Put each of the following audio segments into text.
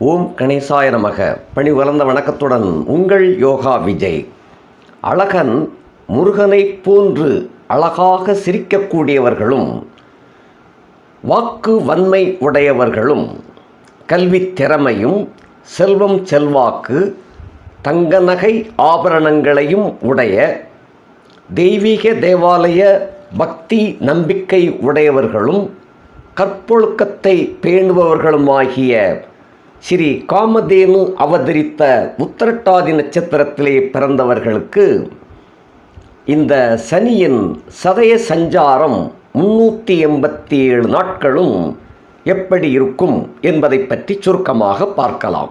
ஓம் கணேசாய நமக. பணி வளர்ந்த வணக்கத்துடன் உங்கள் யோகா விஜய். அழகன் முருகனைப் போன்று அழகாக சிரிக்கக்கூடியவர்களும் வாக்கு வன்மை உடையவர்களும் கல்வி திறமையும் செல்வம் செல்வாக்கு தங்க நகை ஆபரணங்களையும் உடைய தெய்வீக தேவாலய பக்தி நம்பிக்கை உடையவர்களும் கற்பொழுக்கத்தை பேணுபவர்களுமாகிய ஸ்ரீ காமதேனு அவதரித்த உத்திரட்டாதி நட்சத்திரத்திலே பிறந்தவர்களுக்கு இந்த சனியின் சதய சஞ்சாரம் முன்னூற்றி எண்பத்தி ஏழு நாட்களும் எப்படி இருக்கும் என்பதை பற்றி சுருக்கமாக பார்க்கலாம்.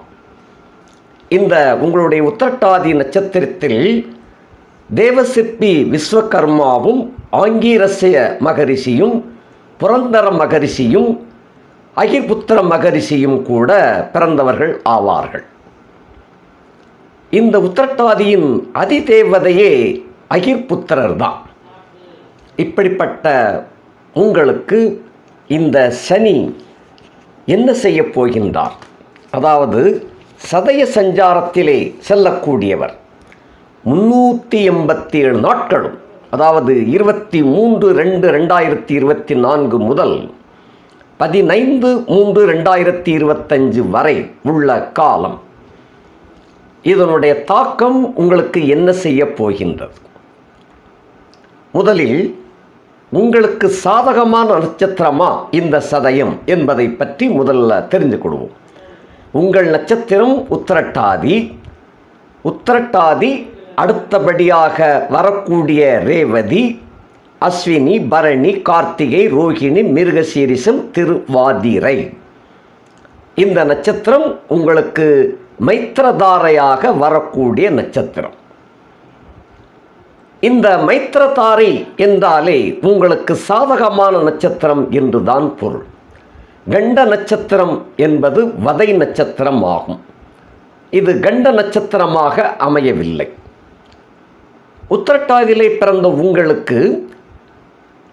இந்த உங்களுடைய உத்திரட்டாதி நட்சத்திரத்தில் தேவசிற்பி விஸ்வகர்மாவும் ஆங்கீரஸ்ய மகரிஷியும் புரந்தர மகரிஷியும் அகிர்புத்திர மகரிஷியும் கூட பிறந்தவர்கள் ஆவார்கள். இந்த உத்திரட்டாதியின் அதிதேவதையே அகிர்புத்திரர் தான். இப்படிப்பட்ட உங்களுக்கு இந்த சனி என்ன செய்ய போகின்றார்? அதாவது சதய சஞ்சாரத்திலே செல்லக்கூடியவர். முன்னூற்றி எண்பத்தி ஏழு நாட்களும் அதாவது இருபத்தி மூன்று ரெண்டு ரெண்டாயிரத்தி இருபத்தி நான்கு முதல் பதினைந்து மூன்று ரெண்டாயிரத்தி இருபத்தஞ்சு வரை உள்ள காலம். இதனுடைய தாக்கம் உங்களுக்கு என்ன செய்ய போகின்றது? முதலில் உங்களுக்கு சாதகமான நட்சத்திரமா இந்த சதயம் என்பதை பற்றி முதல்ல தெரிந்து கொள்வோம் உங்கள் நட்சத்திரம் உத்திரட்டாதி. உத்திரட்டாதி அடுத்தபடியாக வரக்கூடிய ரேவதி அஸ்வினி பரணி கார்த்திகை ரோகிணி மிருகசீரிசம் திருவாதிரை. இந்த நட்சத்திரம் உங்களுக்கு மைத்திரதாரையாக வரக்கூடிய நட்சத்திரம். இந்த மைத்திரதாரை என்றாலே உங்களுக்கு சாதகமான நட்சத்திரம் என்றுதான் பொருள். கண்ட நட்சத்திரம் என்பது வதை நட்சத்திரம் ஆகும். இது கண்ட நட்சத்திரமாக அமையவில்லை. உத்திரட்டாதிலே பிறந்த உங்களுக்கு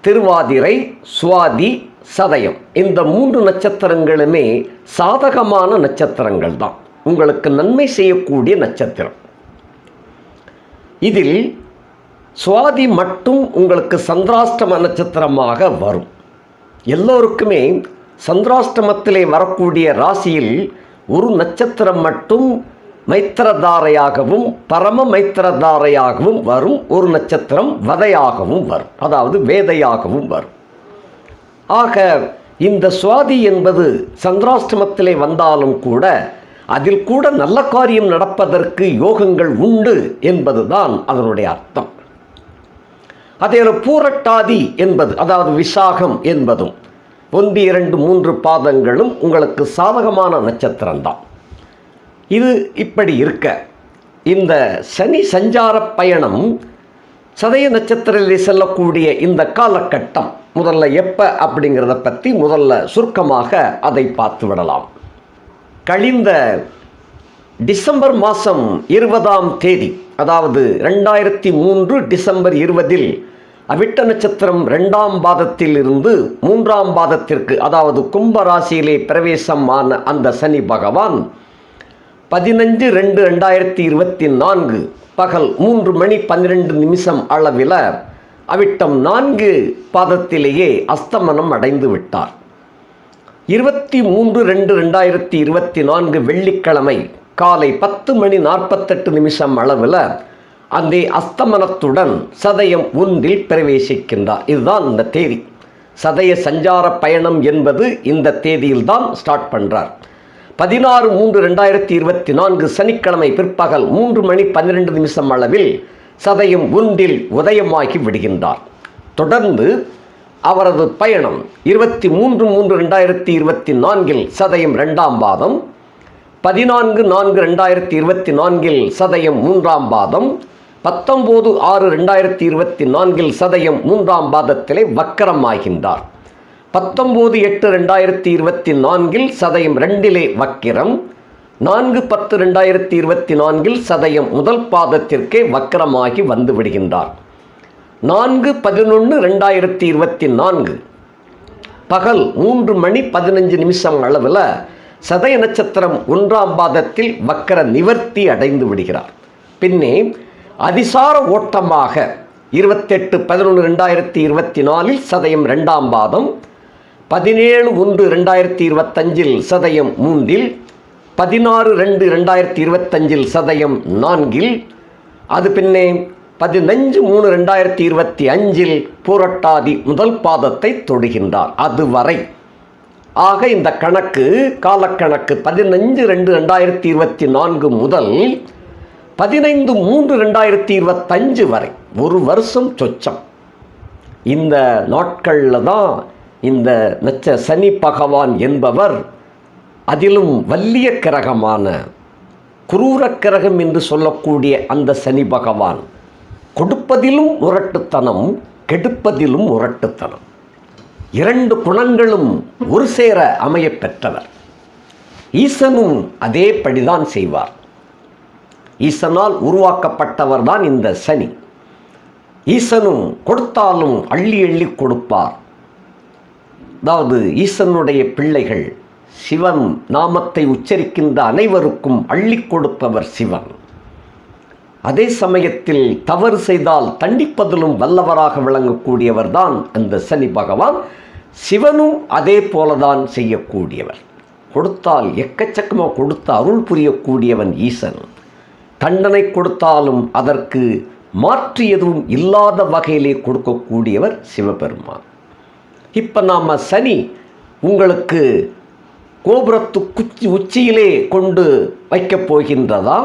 திருவாதிரை சுவாதி சதயம். இந்த மூன்று நட்சத்திரங்களுமே சாதகமான நட்சத்திரங்கள் தான் உங்களுக்கு நன்மை செய்யக்கூடிய நட்சத்திரம். இதில் சுவாதி மட்டும் உங்களுக்கு சந்திராஷ்டம நட்சத்திரமாக வரும். எல்லோருக்குமே சந்திராஷ்டமத்திலே வரக்கூடிய ராசியில் ஒரு நட்சத்திரம் மட்டும் மைத்திரதாரையாகவும் பரம மைத்திரதாரையாகவும் வரும். ஒரு நட்சத்திரம் வதையாகவும் வரும். அதாவது வேதையாகவும் வரும். ஆக இந்த சுவாதி என்பது சந்திராஷ்டமத்திலே வந்தாலும் கூட அதில் கூட நல்ல காரியம் நடப்பதற்கு யோகங்கள் உண்டு என்பதுதான் அதனுடைய அர்த்தம். அதே பூரட்டாதி என்பது அதாவது விசாகம் என்பதும் ஒன்று இரண்டு மூன்று பாதங்களும் உங்களுக்கு சாதகமான நட்சத்திரம்தான். இது இப்படி இருக்க. இந்த சனி சஞ்சார பயணம் சதய நட்சத்திரத்தில் செல்லக்கூடிய இந்த காலகட்டம் முதல்ல எப்போ அப்படிங்கிறத பற்றி முதல்ல சுருக்கமாக அதை பார்த்து விடலாம். கழிந்த டிசம்பர் மாதம் இருபதாம் தேதி அதாவது ரெண்டாயிரத்தி மூன்று டிசம்பர் இருபதில் அவிட்ட நட்சத்திரம் ரெண்டாம் பாதத்தில் இருந்து மூன்றாம் பாதத்திற்கு அதாவது கும்ப ராசியிலே பிரவேசமான அந்த சனி பகவான் பதினஞ்சு ரெண்டு ரெண்டாயிரத்தி இருபத்தி நான்கு. பகல் மூன்று மணி பன்னிரெண்டு நிமிஷம் அளவில் அவிட்டம் நான்கு பாதத்திலேயே அஸ்தமனம் அடைந்து விட்டார். இருபத்தி மூன்று ரெண்டு ரெண்டாயிரத்தி இருபத்தி நான்கு வெள்ளிக்கிழமை காலை பத்து மணி நாற்பத்தெட்டு நிமிஷம் அளவில் அந்த அஸ்தமனத்துடன் சதயம் ஒன்றில் பிரவேசிக்கின்றார். இதுதான் இந்த தேதி. சதய சஞ்சார பயணம் என்பது இந்த தேதியில்தான் ஸ்டார்ட் பண்ணுறார் பதினாறு மூன்று ரெண்டாயிரத்தி இருபத்தி நான்கு சனிக்கிழமை பிற்பகல் மூன்று மணி பன்னிரெண்டு நிமிஷம் அளவில் சதயம் ஒன்றில் உதயமாகி விடுகின்றார். தொடர்ந்து அவரது பயணம் இருபத்தி மூன்று மூன்று ரெண்டாயிரத்தி இருபத்தி நான்கில் சதயம் ரெண்டாம் பாதம் பதினான்கு நான்கு ரெண்டாயிரத்தி இருபத்தி நான்கில் சதயம் மூன்றாம் பாதம் பத்தொம்போது ஆறு ரெண்டாயிரத்தி இருபத்தி நான்கில் சதயம் மூன்றாம் பாதத்திலே வக்கரமாகின்றார். பத்தொம்போது எட்டு ரெண்டாயிரத்தி இருபத்தி நான்கில் சதயம் ரெண்டிலே வக்கிரம். நான்கு பத்து ரெண்டாயிரத்தி இருபத்தி நான்கில் சதயம் முதல் பாதத்திற்கே வக்கரமாகி வந்து விடுகின்றார் நான்கு பதினொன்று ரெண்டாயிரத்தி இருபத்தி நான்கு. பகல் மூன்று மணி பதினஞ்சு நிமிஷம் அளவில் சதய நட்சத்திரம் ஒன்றாம் பாதத்தில் வக்கர நிவர்த்தி அடைந்து விடுகிறார். பின்னே அதிசார ஓட்டமாக இருபத்தெட்டு பதினொன்று ரெண்டாயிரத்தி இருபத்தி நாலில் சதயம் ரெண்டாம் பாதம் பதினேழு ஒன்று ரெண்டாயிரத்தி இருபத்தஞ்சில் சதயம் மூன்றில் பதினாறு ரெண்டு ரெண்டாயிரத்தி இருபத்தஞ்சில் சதயம் நான்கில் அது பின்னே பதினஞ்சு மூணு ரெண்டாயிரத்தி இருபத்தி அஞ்சில் பூரட்டாதி முதல் பாதத்தை தொடுகின்றார். அதுவரை. ஆக இந்த கணக்கு காலக்கணக்கு பதினஞ்சு ரெண்டு ரெண்டாயிரத்தி இருபத்தி நான்கு முதல் பதினைந்து மூன்று ரெண்டாயிரத்தி இருபத்தஞ்சு வரை. ஒரு வருஷம் சொச்சம். இந்த நாட்களில் தான் இந்த நச்ச சனி பகவான் என்பவர் அதிலும் வல்லிய கிரகமான குரூரக்கிரகம் என்று சொல்லக்கூடிய அந்த சனி பகவான். கொடுப்பதிலும் முரட்டுத்தனம் கெடுப்பதிலும் முரட்டுத்தனம். இரண்டு குணங்களும் ஒரு சேர அமையப் பெற்றவர். ஈசனும் அதே படிதான் செய்வார். ஈசனால் உருவாக்கப்பட்டவர் தான் இந்த சனி. ஈசனும் கொடுத்தாலும் அள்ளி அள்ளி கொடுப்பார். அதாவது ஈசனுடைய பிள்ளைகள் சிவன் நாமத்தை உச்சரிக்கின்ற அனைவருக்கும் அள்ளி கொடுப்பவர் சிவன். அதே சமயத்தில் தவறு செய்தால் தண்டிப்பதிலும் வல்லவராக விளங்கக்கூடியவர் தான் அந்த சனி பகவான். சிவனும் அதே போலதான் செய்யக்கூடியவர். கொடுத்தால் எக்கச்சக்கமாக கொடுத்த அருள் புரியக்கூடியவன் ஈசன். தண்டனை கொடுத்தாலும் அதற்கு மாற்று எதுவும் இல்லாத வகையிலே கொடுக்கக்கூடியவர் சிவபெருமான். இப்போ நாம் சனி உங்களுக்கு கோபுரத்து குச்சி உச்சியிலே கொண்டு வைக்கப் போகின்றதா?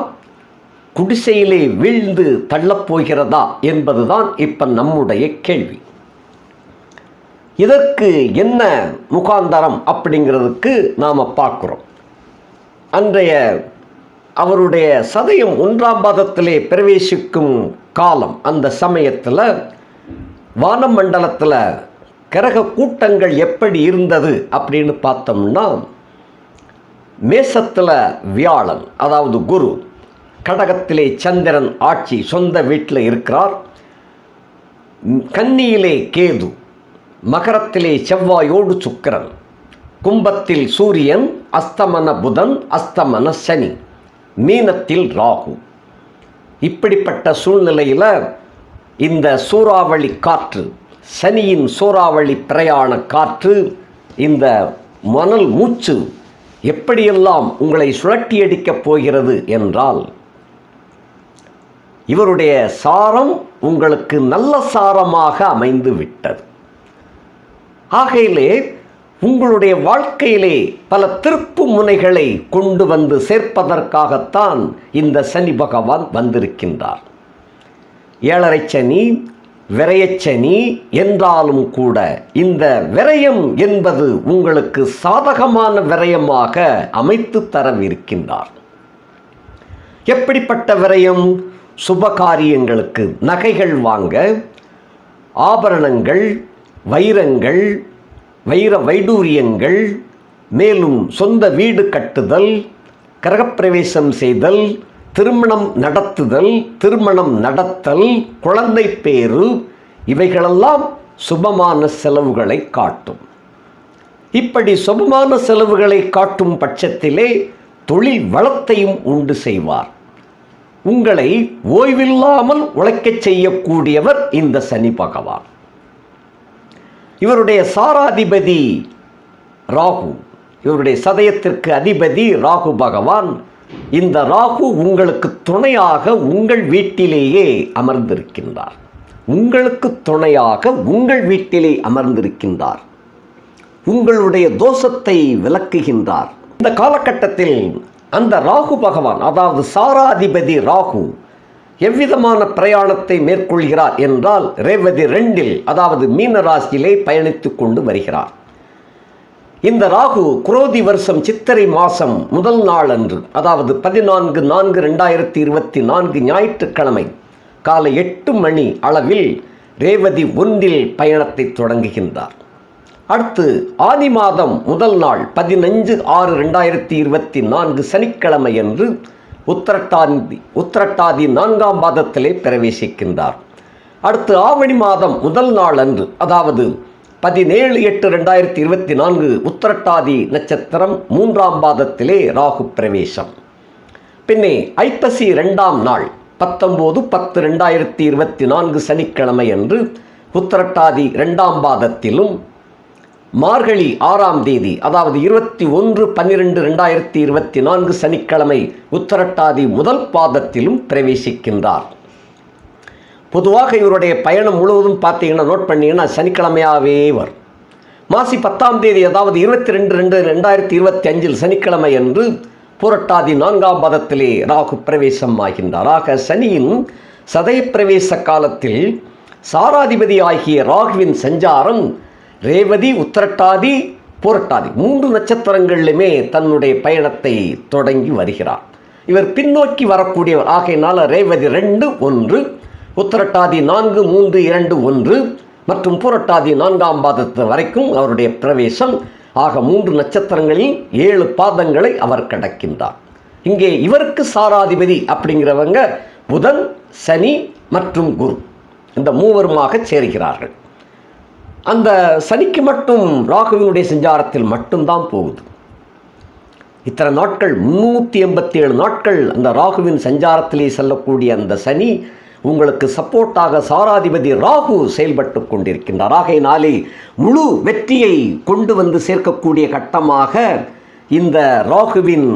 குடிசையிலே வீழ்ந்து தள்ளப் போகிறதா என்பதுதான் இப்போ நம்முடைய கேள்வி. இதற்கு என்ன முகாந்தரம் அப்படிங்கிறதுக்கு நாம் பார்க்குறோம். அன்றைய அவருடைய சதயம் ஒன்றாம் பாதத்திலே பிரவேசிக்கும் காலம் அந்த சமயத்தில் வானமண்டலத்தில் கிரக கூட்டங்கள் எப்படி இருந்தது அப்படின்னு பார்த்தோம்னா மேசத்தில் வியாழன் அதாவது குரு கடகத்திலே சந்திரன் ஆட்சி சொந்த வீட்டில் இருக்கிறார். கன்னியிலே கேது மகரத்திலே செவ்வாயோடு சுக்கிரன் கும்பத்தில் சூரியன் அஸ்தமன புதன் அஸ்தமன சனி மீனத்தில் ராகு. இப்படிப்பட்ட சூழ்நிலையில் இந்த சூறாவளி காற்று சனியின் சூறாவளி பிரயாண காற்று இந்த மணல் மூச்சு எப்படியெல்லாம் உங்களை சுழட்டியடிக்கப் போகிறது என்றால் இவருடைய சாரம் உங்களுக்கு நல்ல சாரமாக அமைந்து விட்டது. ஆகையிலே உங்களுடைய வாழ்க்கையிலே பல திருப்பு முனைகளை கொண்டு வந்து சேர்ப்பதற்காகத்தான் இந்த சனி பகவான் வந்திருக்கின்றார். ஏழரை சனி விரயச்சனி என்றாலும் கூட இந்த விரயம் என்பது உங்களுக்கு சாதகமான விரயமாக அமைத்து தரவிருக்கின்றார். எப்படிப்பட்ட விரயம்? சுபகாரியங்களுக்கு நகைகள் வாங்க ஆபரணங்கள் வைரங்கள் வைர வைடூரியங்கள் மேலும் சொந்த வீடு கட்டுதல் கிரகப்பிரவேசம் செய்தல் திருமணம் நடத்துதல் திருமணம் நடத்தல் குழந்தை பேரு இவைகளெல்லாம் சுபமான செலவுகளை காட்டும். இப்படி சுபமான செலவுகளை காட்டும் பட்சத்திலே தொழில் வளத்தையும் உண்டு செய்வார். உங்களை ஓய்வில்லாமல் உழைக்கச் செய்யக்கூடியவர் இந்த சனி பகவான். இவருடைய சாராதிபதி ராகு இவருடைய சதயத்திற்கு அதிபதி ராகு பகவான் இந்த ராகு உங்களுக்கு துணையாக உங்கள் வீட்டிலேயே அமர்ந்திருக்கின்றார். உங்களுக்கு துணையாக உங்கள் வீட்டிலே அமர்ந்திருக்கின்றார். உங்களுடைய தோஷத்தை விளக்குகின்றார். இந்த காலகட்டத்தில் அந்த ராகு பகவான் அதாவது சாராதிபதி ராகு எவ்விதமான பிரயாணத்தை மேற்கொள்கிறார் என்றால் ரேவதி ரெண்டில் அதாவது மீன ராசியிலே பயணித்து கொண்டு வருகிறார். இந்த ராகு குரோதி வருஷம் சித்திரை மாதம் முதல் நாள் அன்று அதாவது பதினான்கு நான்கு ரெண்டாயிரத்தி இருபத்தி நான்கு ஞாயிற்றுக்கிழமை காலை எட்டு மணி அளவில் ரேவதி ஒன்றில் பயணத்தை தொடங்குகின்றார். அடுத்து ஆதி மாதம் முதல் நாள் பதினஞ்சு ஆறு ரெண்டாயிரத்தி இருபத்தி நான்கு சனிக்கிழமை அன்று உத்தரட்டாதி உத்தரட்டாதி நான்காம் மாதத்திலே பிரவேசிக்கின்றார். அடுத்து ஆவணி மாதம் முதல் நாள் அன்று அதாவது பதினேழு எட்டு ரெண்டாயிரத்தி இருபத்தி நான்கு உத்திரட்டாதி நட்சத்திரம் மூன்றாம் பாதத்திலே ராகு பிரவேசம். பின்னே ஐப்பசி ரெண்டாம் நாள் பத்தொம்போது பத்து ரெண்டாயிரத்தி இருபத்தி நான்கு சனிக்கிழமை அன்று உத்திரட்டாதி ரெண்டாம் பாதத்திலும் மார்கழி ஆறாம் தேதி அதாவது இருபத்தி ஒன்று பன்னிரெண்டு ரெண்டாயிரத்தி இருபத்தி நான்கு சனிக்கிழமை உத்தரட்டாதி முதல் பாதத்திலும் பிரவேசிக்கின்றார். பொதுவாக இவருடைய பயணம் முழுவதும் பார்த்தீங்கன்னா நோட் பண்ணீங்கன்னா சனிக்கிழமையாகவே வரும். மாசி பத்தாம் தேதி அதாவது இருபத்தி ரெண்டு ரெண்டு ரெண்டாயிரத்தி இருபத்தி அஞ்சில் சனிக்கிழமை அன்று புரட்டாதி நான்காம் பதத்திலே ராகு பிரவேசம் ஆகின்றார் ஆக சனியின் சதய பிரவேச காலத்தில் சாராதிபதி ஆகிய ராகுவின் சஞ்சாரம் ரேவதி உத்திரட்டாதி புரட்டாதி மூன்று நட்சத்திரங்களிலுமே தன்னுடைய பயணத்தை தொடங்கி வருகிறார். இவர் பின்னோக்கி வரக்கூடியவர். ஆகையினால ரேவதி ரெண்டு ஒன்று உத்தரட்டாதி நான்கு மூன்று இரண்டு ஒன்று மற்றும் புரட்டாதி நான்காம் பாதத்து வரைக்கும் அவருடைய பிரவேசம். ஆக மூன்று நட்சத்திரங்களில் ஏழு பாதங்களை அவர் கடக்கின்றார். இங்கே இவருக்கு சாராதிபதி அப்படிங்கிறவங்க புதன் சனி மற்றும் குரு. இந்த மூவருமாக சேர்கிறார்கள். அந்த சனிக்கு மட்டும் ராகுவினுடைய சஞ்சாரத்தில் மட்டும்தான் போகுது. இத்தனை நாட்கள் முன்னூற்றி எண்பத்தி ஏழு நாட்கள் அந்த ராகுவின் சஞ்சாரத்திலே செல்லக்கூடிய அந்த சனி உங்களுக்கு சப்போர்ட்டாக சாராதிபதி ராகு செயல்பட்டு கொண்டிருக்கின்றார். ஆகையினாலே முழு வெற்றியை கொண்டு வந்து சேர்க்கக்கூடிய கட்டமாக இந்த ராகுவின்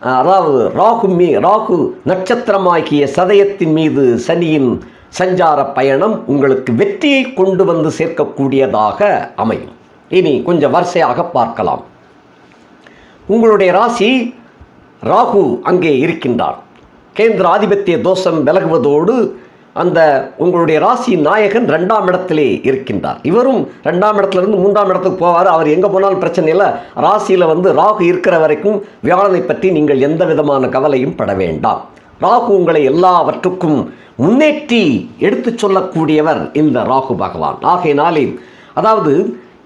அதாவது ராகு மீ ராகு நட்சத்திரமாகிய சதயத்தின் மீது சனியின் சஞ்சார பயணம் உங்களுக்கு வெற்றியை கொண்டு வந்து சேர்க்கக்கூடியதாக அமையும். இனி கொஞ்சம் வரிசையாக பார்க்கலாம். உங்களுடைய ராசி ராகு அங்கே இருக்கின்றார். கேந்திர ஆதிபத்திய தோஷம் விலகுவதோடு அந்த உங்களுடைய ராசி நாயகன் ரெண்டாம் இடத்திலே இருக்கின்றார். இவரும் ரெண்டாம் இடத்துலேருந்து மூன்றாம் இடத்துக்கு போவார். அவர் எங்கே போனாலும் பிரச்சனை இல்லை. ராசியில் வந்து ராகு இருக்கிற வரைக்கும் வியாழனை பற்றி நீங்கள் எந்த விதமான கவலையும் பட வேண்டாம். ராகு உங்களை எல்லாவற்றுக்கும் முன்னேற்றி எடுத்து சொல்லக்கூடியவர் இந்த ராகு பகவான். ஆகையினாலே அதாவது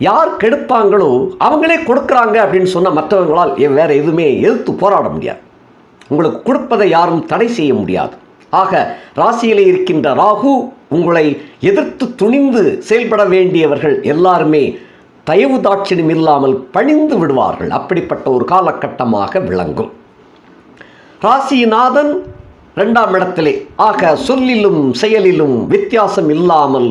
யார் கெடுப்பாங்களோ அவங்களே கொடுக்குறாங்க அப்படின்னு சொன்னால் மற்றவங்களால் வேறு எதுவுமே எதிர்த்து போராட முடியாது. உங்களுக்கு கொடுப்பதை யாரும் தடை செய்ய முடியாது. ஆக ராசியிலே இருக்கின்ற ராகு உங்களை எதிர்த்து துணிந்து செயல்பட வேண்டியவர்கள் எல்லாருமே தயவு தாட்சியம் இல்லாமல் பணிந்து விடுவார்கள். அப்படிப்பட்ட ஒரு காலகட்டமாக விளங்கும். ராசிநாதன் ரெண்டாம் இடத்திலே. ஆக சொல்லிலும் செயலிலும் வித்தியாசம் இல்லாமல்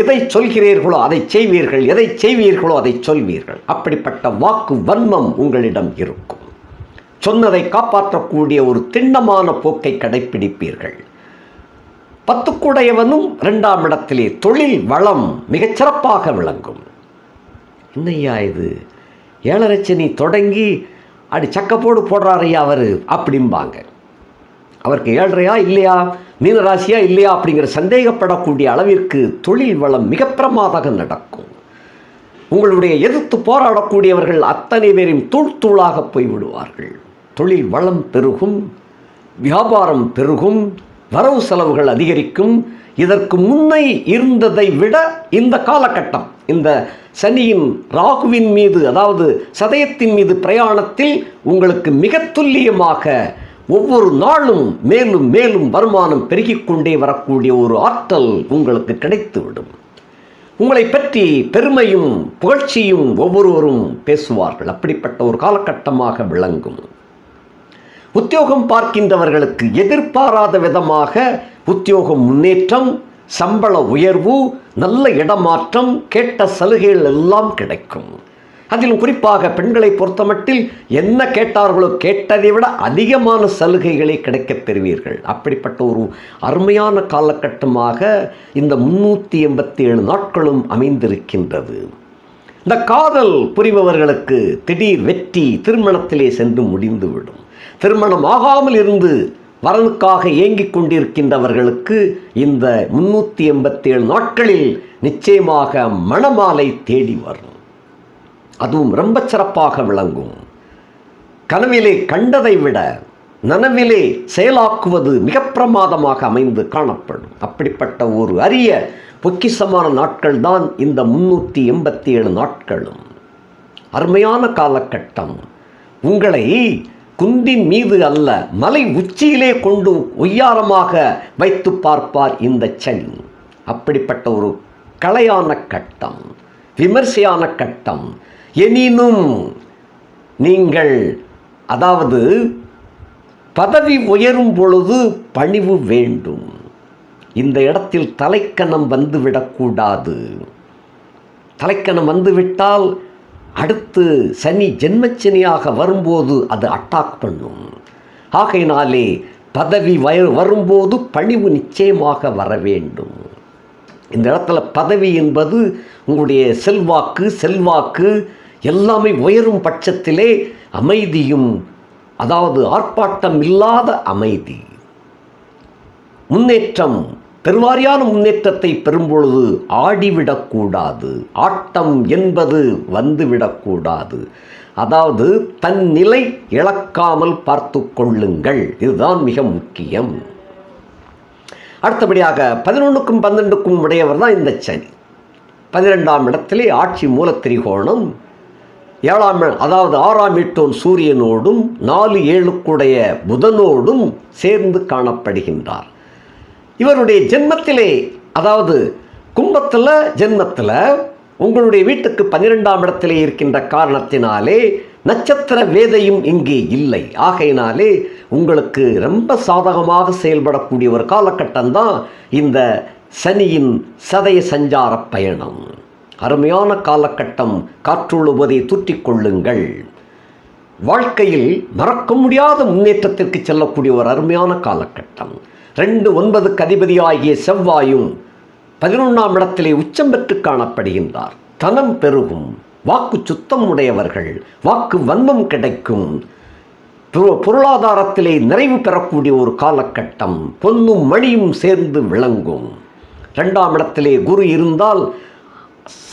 எதை சொல்கிறீர்களோ அதை செய்வீர்கள் எதை செய்வீர்களோ அதை சொல்வீர்கள். அப்படிப்பட்ட வாக்கு வன்மம் உங்களிடம் இருக்கும். சொன்னதை காப்பாற்றக்கூடிய ஒரு திண்ணமான போக்கை கடைப்பிடிப்பீர்கள். பத்துக்குடையவனும் இரண்டாம் இடத்திலே தொழில் வளம் மிகச்சிறப்பாக விளங்கும். என்னையா இது? ஏழரச்சனி தொடங்கி அடி சக்கப்போடு போடுறாரையா அவர் அப்படிம்பாங்க. அவருக்கு ஏழரையா இல்லையா? மீனராசியா இல்லையா அப்படிங்கிற சந்தேகப்படக்கூடிய அளவிற்கு தொழில் வளம் மிக பிரமாதாக நடக்கும். உங்களுடைய எதிர்த்து போராடக்கூடியவர்கள் அத்தனை பேரையும் தூள் தூளாக போய்விடுவார்கள். தொழில் வளம் பெருகும் வியாபாரம் பெருகும் வரவு செலவுகள் அதிகரிக்கும். இதற்கு முன்னை இருந்ததை விட இந்த காலகட்டம் இந்த சனியின் ராகுவின் மீது அதாவது சதயத்தின் மீது பிரயாணத்தில் உங்களுக்கு மிக துல்லியமாக ஒவ்வொரு நாளும் மேலும் மேலும் வருமானம் பெருகிக் கொண்டே வரக்கூடிய ஒரு ஆற்றல் உங்களுக்கு கிடைத்துவிடும். உங்களை பற்றி பெருமையும் புகழ்ச்சியும் ஒவ்வொருவரும் பேசுவார்கள். அப்படிப்பட்ட ஒரு காலகட்டமாக விளங்கும். உத்தியோகம் பார்க்கின்றவர்களுக்கு எதிர்பாராத விதமாக உத்தியோகம் முன்னேற்றம் சம்பள உயர்வு நல்ல இடமாற்றம் கேட்ட சலுகைகள் எல்லாம் கிடைக்கும். அதிலும் குறிப்பாக பெண்களை பொறுத்தமட்டில் என்ன கேட்டார்களோ கேட்டதை விட அதிகமான சலுகைகளை கிடைக்கப் பெறுவீர்கள். அப்படிப்பட்ட ஒரு அருமையான காலகட்டமாக இந்த முன்னூற்றி எண்பத்தி ஏழு நாட்களும் அமைந்திருக்கின்றது. இந்த காதல் புரிபவர்களுக்கு திடீர் வெற்றி திருமணத்திலே சென்று முடிந்துவிடும். திருமணம் ஆகாமல் இருந்து வரனுக்காக ஏங்கிக் கொண்டிருக்கின்றவர்களுக்கு இந்த முன்னூற்றி எண்பத்தி ஏழு நாட்களில் நிச்சயமாக மணமாலை தேடி வரும். அதுவும் ரொம்ப சிறப்பாக விளங்கும். கனவிலே கண்டதை விட நனவிலே செயலாக்குவது மிக பிரமாதமாக அமைந்து காணப்படும். அப்படிப்பட்ட ஒரு அரிய பொக்கிசமான நாட்கள் தான் இந்த முன்னூற்றி எண்பத்தி ஏழு நாட்களும். அருமையான காலகட்டம். உங்களை குன்றின் மீது அல்ல மலை உச்சியிலே கொண்டு ஒய்யாரமாக வைத்து பார்ப்பார் இந்த சனி. அப்படிப்பட்ட ஒரு கலையான கட்டம் விமர்சையான கட்டம். எனினும் நீங்கள் அதாவது பதவி உயரும் பொழுது பணிவு வேண்டும். இந்த இடத்தில் தலைக்கணம் வந்துவிடக்கூடாது. தலைக்கணம் வந்துவிட்டால் அடுத்து சனி ஜென்மச்சனியாக வரும்போது அது அட்டாக் பண்ணும். ஆகையினாலே பதவி வய வரும்போது பணிவு நிச்சயமாக வர வேண்டும். இந்த இடத்துல பதவி என்பது உங்களுடைய செல்வாக்கு செல்வாக்கு எல்லாமே உயரும் பட்சத்திலே அமைதியும் அதாவது ஆர்ப்பாட்டம் இல்லாத அமைதி. முன்னேற்றம் பெருவாரியான முன்னேற்றத்தை பெறும்பொழுது ஆடிவிடக்கூடாது. ஆட்டம் என்பது வந்துவிடக்கூடாது. அதாவது தன் நிலை இழக்காமல் பார்த்து கொள்ளுங்கள். இதுதான் மிக முக்கியம். அடுத்தபடியாக பதினொன்றுக்கும் பன்னெண்டுக்கும் உடையவர் தான் இந்த சனி. பன்னிரெண்டாம் இடத்திலே ஆட்சி மூலத்திரிகோணம் ஏழாம் அதாவது ஆறாம் எட்டோன் சூரியனோடும் நாலு ஏழுக்குடைய புதனோடும் சேர்ந்து காணப்படுகின்றார். இவருடைய ஜென்மத்திலே அதாவது கும்பத்தில் ஜென்மத்தில் உங்களுடைய வீட்டுக்கு பன்னிரெண்டாம் இடத்திலே இருக்கின்ற காரணத்தினாலே நட்சத்திர வேதையும் இங்கே இல்லை. ஆகையினாலே உங்களுக்கு ரொம்ப சாதகமாக செயல்படக்கூடிய ஒரு காலகட்டம் தான் இந்த சனியின் சதய சஞ்சார பயணம். அருமையான காலகட்டம் காற்றுழுவதை தூற்றிக் கொள்ளுங்கள். வாழ்க்கையில் மறக்க முடியாத முன்னேற்றத்திற்கு செல்லக்கூடிய ஒரு அருமையான காலகட்டம். ரெண்டு ஒன்பது கதிபதியாகிய செவ்வாயும் பதினொன்றாம் இடத்திலே உச்சம் பெற்று காணப்படுகின்றார். தனம் பெருகும் வாக்கு சுத்தம் உடையவர்கள் வாக்கு வன்மம் கிடைக்கும். பொரு- பொருளாதாரத்திலே நிறைவு பெறக்கூடிய ஒரு காலகட்டம் பொன்னும் மணியும் சேர்ந்து விளங்கும். ரெண்டாம் இடத்திலே குரு இருந்தால்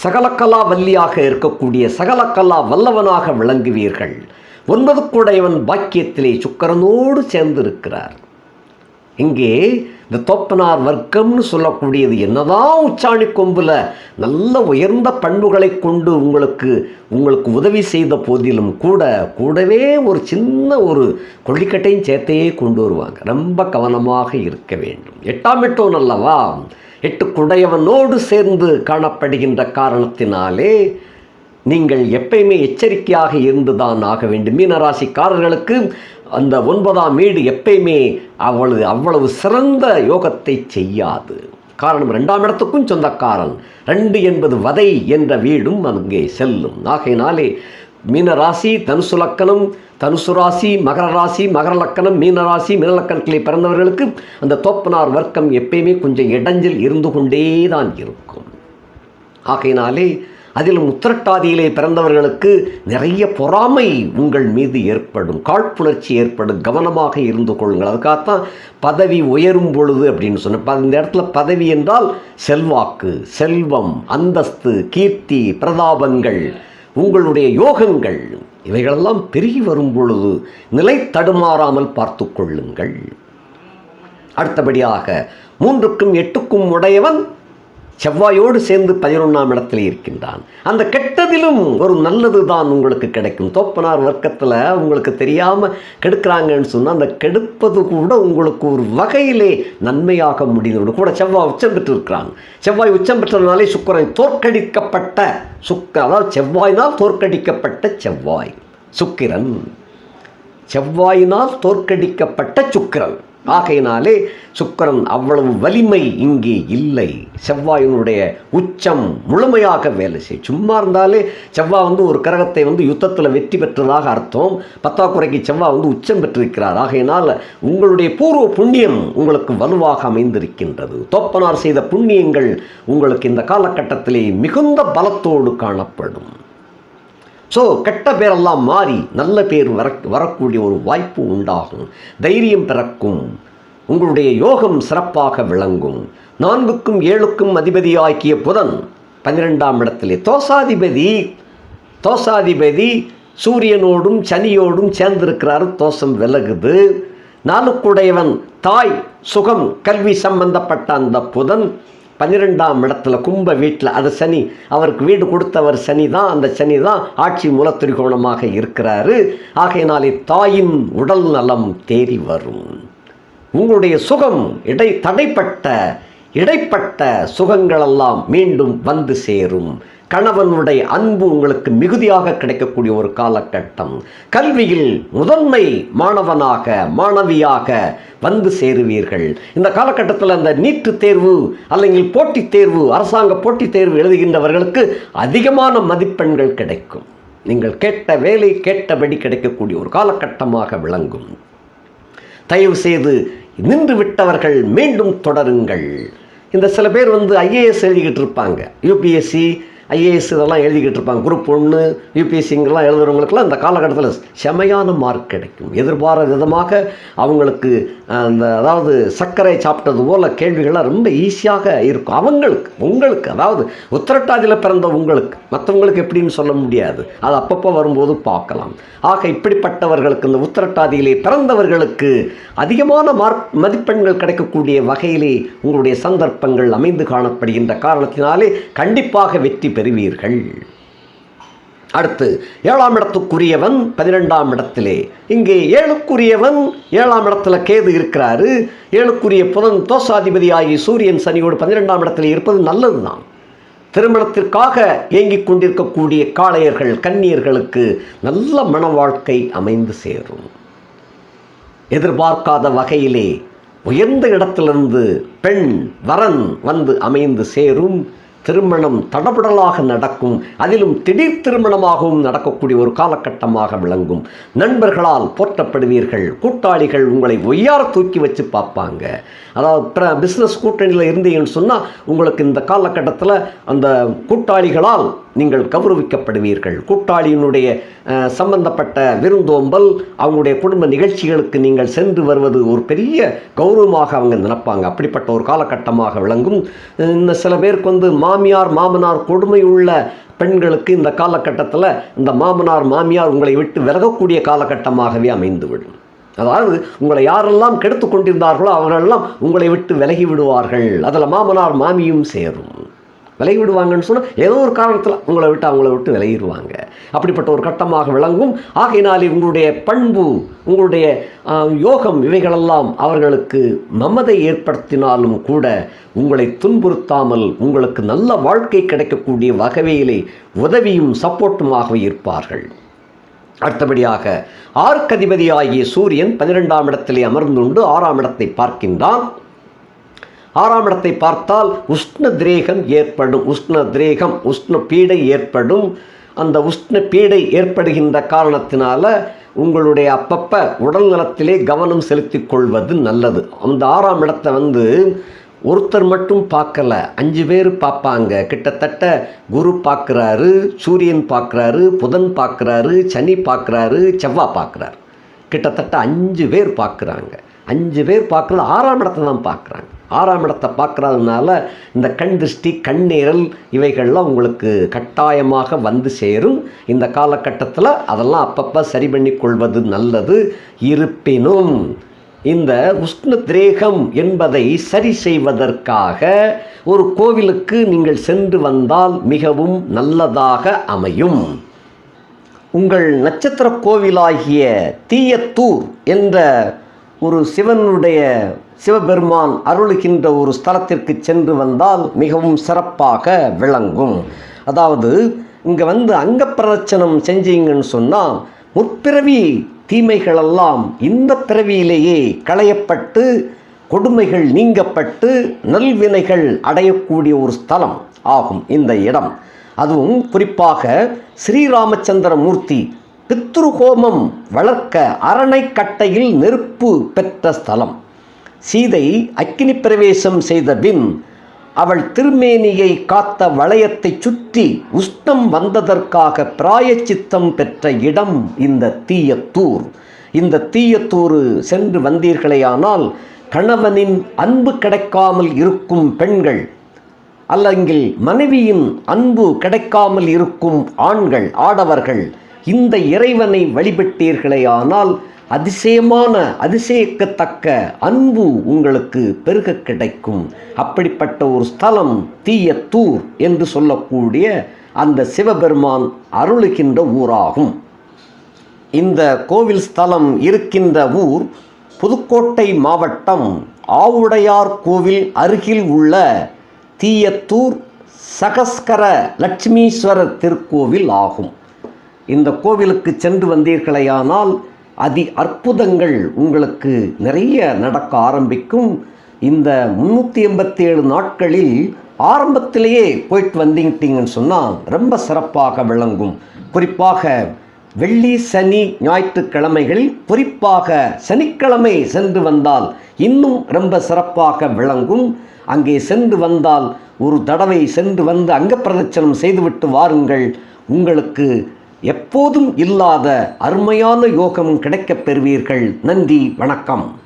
சகலக்கலா வல்லியாக இருக்கக்கூடிய சகலக்கலா வல்லவனாக விளங்குவீர்கள். ஒன்பதுக்குடையவன் பாக்கியத்திலே சுக்கரனோடு சேர்ந்திருக்கிறார். இங்கே இந்த தோப்பனார் வர்க்கம்னு சொல்லக்கூடியது என்னதான் உச்சாணி கொம்பில் நல்ல உயர்ந்த பண்புகளை கொண்டு உங்களுக்கு உங்களுக்கு உதவி செய்த போதிலும் கூட கூடவே ஒரு சின்ன ஒரு கொள்ளிக்கட்டையும் சேர்த்தையே கொண்டு வருவாங்க. ரொம்ப கவனமாக இருக்க வேண்டும். எட்டாம் எட்டோன் அல்லவா? எட்டு குடையவனோடு சேர்ந்து காணப்படுகின்ற காரணத்தினாலே நீங்கள் எப்பயுமே எச்சரிக்கையாக இருந்துதான் ஆக வேண்டும். மீனராசிக்காரர்களுக்கு அந்த ஒன்பதாம் வீடு எப்பயுமே அவ்வளவு அவ்வளவு சிறந்த யோகத்தை செய்யாது. காரணம் ரெண்டாம் இடத்துக்கும் சொந்தக்காரன். ரெண்டு என்பது வதை என்ற வீடும் அங்கே செல்லும். ஆகையினாலே மீனராசி தனுசு லக்கணம் தனுசு ராசி மகர ராசி மகர லக்கணம் மீனராசி மீனலக்கணத்திலே பிறந்தவர்களுக்கு அந்த தோப்பனார் வர்க்கம் எப்பயுமே கொஞ்சம் இடைஞ்சில் இருந்து கொண்டே தான் இருக்கும். ஆகையினாலே அதிலும் உத்திரட்டாதியிலே பிறந்தவர்களுக்கு நிறைய பொறாமை உங்கள் மீது ஏற்படும். காழ்ப்புணர்ச்சி ஏற்படும். கவனமாக இருந்து கொள்ளுங்கள். அதுக்காகத்தான் பதவி உயரும் பொழுது அப்படின்னு சொன்ன இந்த இடத்துல பதவி என்றால் செல்வாக்கு செல்வம் அந்தஸ்து கீர்த்தி பிரதாபங்கள் உங்களுடைய யோகங்கள். இவைகளெல்லாம் பெருகி வரும் பொழுது நிலை தடுமாறாமல் பார்த்து கொள்ளுங்கள். அடுத்தபடியாக மூன்றுக்கும் எட்டுக்கும் உடையவன் செவ்வாயோடு சேர்ந்து பதினொன்றாம் இடத்துல இருக்கின்றான். அந்த கெட்டதிலும் ஒரு நல்லது தான் உங்களுக்கு கிடைக்கும். தோப்பனார் வர்க்கத்தில் உங்களுக்கு தெரியாமல் கெடுக்கிறாங்கன்னு சொன்னால் அந்த கெடுப்பது கூட உங்களுக்கு ஒரு வகையிலே நன்மையாக முடிந்துவிடும். கூட செவ்வாய் உச்சம் பெற்றிருக்கிறான். செவ்வாய் உச்சம் பெற்றதுனாலே சுக்கரன் தோற்கடிக்கப்பட்ட சுக்க அதாவது செவ்வாயினால் தோற்கடிக்கப்பட்ட செவ்வாய் சுக்கிரன். செவ்வாயினால் தோற்கடிக்கப்பட்ட சுக்கிரன். ஆகையினாலே சுக்கிரன் அவ்வளவு வலிமை இங்கே இல்லை. செவ்வாயினுடைய உச்சம் முழுமையாக வேலை செய்யும் சும்மா இருந்தாலே செவ்வாய் வந்து ஒரு கிரகத்தை வந்து யுத்தத்தில் வெற்றி பெற்றதாக அர்த்தம். பத்தாக்குறைக்கு செவ்வாய் வந்து உச்சம் பெற்றிருக்கிறார். ஆகையினால் உங்களுடைய பூர்வ புண்ணியம் உங்களுக்கு வலுவாக அமைந்திருக்கின்றது. தோப்பனார் செய்த புண்ணியங்கள் உங்களுக்கு இந்த காலகட்டத்திலே மிகுந்த பலத்தோடு காணப்படும். ஸோ கெட்ட பேரெல்லாம் மாறி நல்ல பேர் வர வரக்கூடிய ஒரு வாய்ப்பு உண்டாகும். தைரியம் பிறக்கும். உங்களுடைய யோகம் சிறப்பாக விளங்கும். நான்குக்கும் ஏழுக்கும் அதிபதியாக்கிய புதன் பன்னிரெண்டாம் இடத்திலே. தோசாதிபதி தோசாதிபதி சூரியனோடும் சனியோடும் சேர்ந்திருக்கிறாரு. தோஷம் விலகுது. நாலுக்குடையவன் தாய் சுகம் கல்வி சம்பந்தப்பட்ட அந்த புதன் பன்னிரெண்டாம் இடத்துல கும்ப வீட்டில் அது சனி. அவருக்கு வீடு கொடுத்தவர் சனி தான். அந்த சனி தான் ஆட்சி மூலத்திரிகோணமாக இருக்கிறாரு. ஆகையினாலே தாயின் உடல் நலம் தேறி வரும். உங்களுடைய சுகம் இடை தடைப்பட்ட இடைப்பட்ட சுகங்களெல்லாம் மீண்டும் வந்து சேரும். கணவனுடைய அன்பு உங்களுக்கு மிகுதியாக கிடைக்கக்கூடிய ஒரு காலகட்டம். கல்வியில் முதன்மை மாணவனாக மாணவியாக வந்து சேருவீர்கள். இந்த காலகட்டத்தில் அந்த நீட்டு தேர்வு அல்லது போட்டித் தேர்வு அரசாங்க போட்டித் தேர்வு எழுதுகின்றவர்களுக்கு அதிகமான மதிப்பெண்கள் கிடைக்கும். நீங்கள் கேட்ட வேலை கேட்டபடி கிடைக்கக்கூடிய ஒரு காலகட்டமாக விளங்கும். தயவு செய்து நின்று விட்டவர்கள் மீண்டும் தொடருங்கள். இந்த சில பேர் வந்து ஐஏஎஸ் எழுதிக்கிட்டு இருப்பாங்க. யூபிஎஸ்சி ஐஏஎஸ் இதெல்லாம் எழுதிக்கிட்டு இருப்பாங்க. குரூப் ஒன்று யூபிஎஸ்சிங்கெல்லாம் எழுதுறவங்களுக்குலாம் இந்த காலகட்டத்தில் செமையான மார்க் கிடைக்கும். எதிர்பாராத விதமாக அவங்களுக்கு அந்த அதாவது சர்க்கரை சாப்பிட்டது போல் கேள்விகள்லாம் ரொம்ப ஈஸியாக இருக்கும். அவங்களுக்கு உங்களுக்கு அதாவது உத்திரட்டாதியில் பிறந்த உங்களுக்கு மற்றவங்களுக்கு எப்படின்னு சொல்ல முடியாது. அது அப்பப்போ வரும்போது பார்க்கலாம். ஆக இப்படிப்பட்டவர்களுக்கு இந்த உத்திரட்டாதியிலே பிறந்தவர்களுக்கு அதிகமான மார்க் மதிப்பெண்கள் கிடைக்கக்கூடிய வகையிலே உங்களுடைய சந்தர்ப்பங்கள் அமைந்து காணப்படுகின்ற காரணத்தினாலே கண்டிப்பாக வெற்றி பெறும் பெறுவீர்கள் அடுத்து ஏழாம் இடத்துக்குரியவன் பதினெண்டாம் இடத்திலே. இங்கே ஏழுக்குரியவன் ஏழாம் இடத்துல கேது இருக்கிறாரு. ஏழுக்குரிய புதன் தோசாதிபதி ஆகிய சூரியன் சனியோடு பன்னிரெண்டாம் இடத்துல இருப்பது நல்லதுதான். திருமணத்திற்காக ஏங்கிக் கொண்டிருக்கக்கூடிய காளையர்கள் கன்னியர்களுக்கு நல்ல மன வாழ்க்கை அமைந்து சேரும். எதிர்பார்க்காத வகையிலே உயர்ந்த இடத்திலிருந்து பெண் வரன் வந்து அமைந்து சேரும். திருமணம் தடபுடலாக நடக்கும். அதிலும் திடீர் திருமணமாகவும் நடக்கக்கூடிய ஒரு காலகட்டமாக விளங்கும். நண்பர்களால் போற்றப்படுவீர்கள். கூட்டாளிகள் உங்களை ஒய்யார தூக்கி வச்சு பார்ப்பாங்க. அதாவது பிற பிஸ்னஸ் கூட்டணியில் இருந்தீங்கன்னு சொன்னால் உங்களுக்கு இந்த காலகட்டத்தில் அந்த கூட்டாளிகளால் நீங்கள் கௌரவிக்கப்படுவீர்கள். கூட்டாளியினுடைய சம்பந்தப்பட்ட விருந்தோம்பல் அவங்களுடைய குடும்ப நிகழ்ச்சிகளுக்கு நீங்கள் சென்று வருவது ஒரு பெரிய கௌரவமாக அவங்க நினைப்பாங்க. அப்படிப்பட்ட ஒரு காலகட்டமாக விளங்கும். இந்த சில பேருக்கு வந்து மாமியார் மாமனார் கொடுமை உள்ள பெண்களுக்கு இந்த காலகட்டத்தில் இந்த மாமனார் மாமியார் உங்களை விட்டு விலகக்கூடிய காலகட்டமாகவே அமைந்துவிடும். அதாவது உங்களை யாரெல்லாம் கெடுத்து கொண்டிருந்தார்களோ அவர்களெல்லாம் உங்களை விட்டு விலகி விடுவார்கள். அதில் மாமனார் மாமியும் சேரும். விலகி விடுவாங்கன்னு சொன்னால் ஏதோ ஒரு காரணத்தில் உங்களை விட்டு அவங்கள விட்டு விலகிடுவாங்க அப்படிப்பட்ட ஒரு கட்டமாக விளங்கும். ஆகையினாலே உங்களுடைய பண்பு உங்களுடைய யோகம் இவைகளெல்லாம் அவர்களுக்கு மமதை ஏற்படுத்தினாலும் கூட உங்களை துன்புறுத்தாமல் உங்களுக்கு நல்ல வாழ்க்கை கிடைக்கக்கூடிய வகையிலே உதவியும் சப்போர்ட்டுமாகவே இருப்பார்கள். அடுத்தபடியாக ஆர்க்கதிபதியாகிய சூரியன் பன்னிரெண்டாம் இடத்திலே அமர்ந்துண்டு ஆறாம் இடத்தை பார்க்கின்றான். ஆறாம் இடத்தை பார்த்தால் உஷ்ண திரேகம் ஏற்படும். உஷ்ண திரேகம் உஷ்ண பீடை ஏற்படும். அந்த உஷ்ண பீடை ஏற்படுகின்ற காரணத்தினால உங்களுடைய அப்பப்ப உடல் நலத்திலே கவனம் செலுத்தி கொள்வது நல்லது. அந்த ஆறாம் இடத்தை வந்து ஒருத்தர் மட்டும் பார்க்கல. அஞ்சு பேர் பார்ப்பாங்க. கிட்டத்தட்ட குரு பார்க்குறாரு சூரியன் பார்க்குறாரு புதன் பார்க்குறாரு சனி பார்க்குறாரு செவ்வாய் பார்க்குறாரு. கிட்டத்தட்ட அஞ்சு பேர் பார்க்குறாங்க. அஞ்சு பேர் பார்க்குறது ஆறாம் இடத்தை தான் பார்க்குறாங்க. ஆறாம் இடத்தை பார்க்குறதுனால இந்த கண் திருஷ்டி கண்ணீரல் இவைகள்லாம் உங்களுக்கு கட்டாயமாக வந்து சேரும். இந்த காலகட்டத்தில் அதெல்லாம் அப்பப்போ சரி பண்ணி கொள்வது நல்லது. இருப்பினும் இந்த உஷ்ண திரேகம் என்பதை சரி செய்வதற்காக ஒரு கோவிலுக்கு நீங்கள் சென்று வந்தால் மிகவும் நல்லதாக அமையும். உங்கள் நட்சத்திர கோவிலாகிய தீயத்தூர் என்ற ஒரு சிவனுடைய சிவபெருமான் அருளுகின்ற ஒரு ஸ்தலத்திற்கு சென்று வந்தால் மிகவும் சிறப்பாக விளங்கும். அதாவது இங்கே வந்து அங்கப்பிரதட்சணம் செஞ்சீங்கன்னு சொன்னால் முற்பிறவி தீமைகளெல்லாம் இந்த பிறவியிலேயே களையப்பட்டு கொடுமைகள் நீங்கப்பட்டு நல்வினைகள் அடையக்கூடிய ஒரு ஸ்தலம் ஆகும் இந்த இடம். அதுவும் குறிப்பாக ஸ்ரீராமச்சந்திர மூர்த்தி பித்ருகோமம் வளர்க்க அரணைக்கட்டையில் நெருப்பு பெற்ற ஸ்தலம். சீதை அக்கினி பிரவேசம் செய்த பின் அவள் திருமேனியை காத்த வளையத்தை சுற்றி உஷ்ணம் வந்ததற்காக பிராயச்சித்தம் பெற்ற இடம் இந்த தீயத்தூர். இந்த தீயத்தூர் சென்று வந்தீர்களேயானால் கணவனின் அன்பு கிடைக்காமல் இருக்கும் பெண்கள் அல்லங்கில் மனைவியின் அன்பு கிடைக்காமல் இருக்கும் ஆண்கள் ஆடவர்கள் இந்த இறைவனை வழிபட்டீர்களேயானால் அதிசயமான அதிசயிக்கத்தக்க அன்பு உங்களுக்கு பெருக கிடைக்கும். அப்படிப்பட்ட ஒரு ஸ்தலம் தீயத்தூர் என்று சொல்லக்கூடிய அந்த சிவபெருமான் அருளுகின்ற ஊராகும். இந்த கோவில் ஸ்தலம் இருக்கின்ற ஊர் புதுக்கோட்டை மாவட்டம் ஆவுடையார் கோவில் அருகில் உள்ள தீயத்தூர் சகஸ்கர லட்சுமீஸ்வரர் திருக்கோவில் ஆகும். இந்த கோவிலுக்கு சென்று வந்தீர்களேயானால் அதி அற்புதங்கள் உங்களுக்கு நிறைய நடக்க ஆரம்பிக்கும். இந்த முந்நூற்றி எண்பத்தி ஏழு நாட்களில் ஆரம்பத்திலேயே போயிட்டு வந்தீங்கிட்டீங்கன்னு சொன்னால் ரொம்ப சிறப்பாக விளங்கும். குறிப்பாக வெள்ளி சனி ஞாயிற்றுக்கிழமைகளில் குறிப்பாக சனிக்கிழமை சென்று வந்தால் இன்னும் ரொம்ப சிறப்பாக விளங்கும். அங்கே சென்று வந்தால் ஒரு தடவை சென்று வந்து அங்கப்பிரதட்சணம் செய்துவிட்டு வாருங்கள். உங்களுக்கு எப்போதும் இல்லாத அருமையான யோகம் கிடைக்கப் பெறுவீர்கள். நன்றி வணக்கம்.